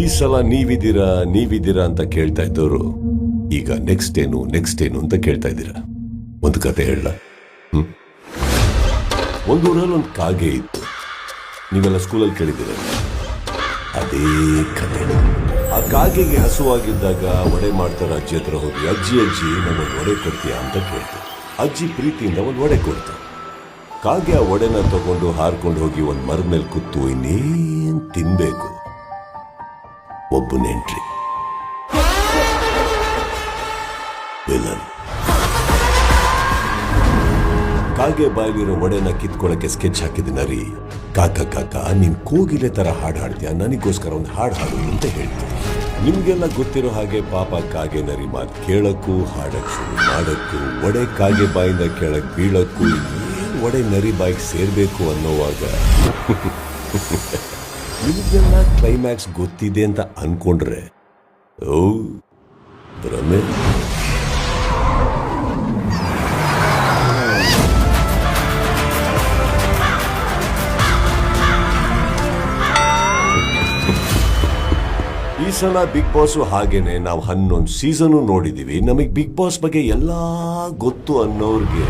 ಈ ಸಲ ನೀವಿದ್ದೀರಾ ನೀವಿದ್ದೀರಾ ಅಂತ ಕೇಳ್ತಾ ಇದ್ದವರು ಈಗ ನೆಕ್ಸ್ಟ್ ಏನು ನೆಕ್ಸ್ಟ್ ಏನು ಅಂತ ಕೇಳ್ತಾ ಇದ್ದೀರಾ? ಒಂದು ಕತೆ ಹೇಳ. ಒಂದು ಊರಲ್ಲಿ ಒಂದು ಕಾಗೆ ಇತ್ತು. ನೀವೆಲ್ಲ ಸ್ಕೂಲಲ್ಲಿ ಕೇಳಿದ್ದೀರ? ಅದೇ ಕತೆ. ಆ ಕಾಗೆಗೆ ಹಸುವಾಗಿದ್ದಾಗ ಒಡೆ ಮಾಡ್ತಾರೆ ಅಜ್ಜಿ ಹತ್ರ ಹೋಗಿ ಅಜ್ಜಿ ಅಜ್ಜಿ ನಮ್ಮೊಂದು ಒಡೆ ಕೊಡ್ತೀಯಾ ಅಂತ ಕೇಳ್ತು. ಅಜ್ಜಿ ಪ್ರೀತಿಯಿಂದ ಒಂದು ಒಡೆ ಕೊಡ್ತು. ಕಾಗೆ ಆ ಒಡೆನ ತಗೊಂಡು ಹಾರ್ಕೊಂಡು ಹೋಗಿ ಒಂದು ಮರದ ಮೇಲೆ ಕೂತು ಇನ್ನೇನು ತಿನ್ಬೇಕು? ಒಬ್ಬ ನೆಂಟ್ರಿ ವಿಲನ್ ಕಾಗೆ ಬಾಯಲ್ಲಿರೋ ಒಡೆನ ಕಿತ್ಕೊಳಕ್ಕೆ ಸ್ಕೆಚ್ ಹಾಕಿದ ನರಿ, ಕಾಕ ಕಾಕ, ನೀನ್ ಕೋಗಿಲೆ ತರ ಹಾಡು ಹಾಡ್ತೀಯ? ನನಗೋಸ್ಕರ ಒಂದು ಹಾಡು ಹಾಡು ಅಂತ ಹೇಳ್ತೀನಿ. ನಿಮ್ಗೆಲ್ಲ ಗೊತ್ತಿರೋ ಹಾಗೆ ಪಾಪ ಕಾಗೆ ನರಿ ಮಾತು ಕೇಳಕ್ಕೂ ಹಾಡಕ್ ಶುರು ಮಾಡಕ್ಕೂ, ಒಡೆ ಕಾಗೆ ಬಾಯಿಂದ ಕೇಳಕ್ ಬೀಳಕ್ಕೂ ಒಡೆ ನರಿ ಬಾಯಿಗೆ ಸೇರ್ಬೇಕು ಅನ್ನೋವಾಗ? ನಿಮ್ಗೆಲ್ಲ ಕ್ಲೈಮ್ಯಾಕ್ಸ್ ಗೊತ್ತಿದೆ ಅಂತ ಅನ್ಕೊಂಡ್ರೆ, ಓ, ಭ್ರಮೆ. ಈ ಸಲ ಬಿಗ್ ಬಾಸ್ ಹಾಗೇನೆ ನಾವು ಹನ್ನೊಂದು ಸೀಸನ್ ನೋಡಿದೀವಿ. ನಮಗೆ ಬಿಗ್ ಬಾಸ್ ಬಗ್ಗೆ ಎಲ್ಲಾ ಗೊತ್ತು ಅನ್ನೋರ್ಗೆ.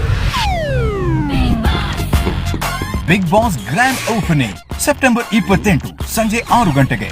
Bigg Boss grand opening September ಇಪ್ಪತ್ತೆಂಟು ಸಂಜೆ ಆರು ಗಂಟೆಗೆ.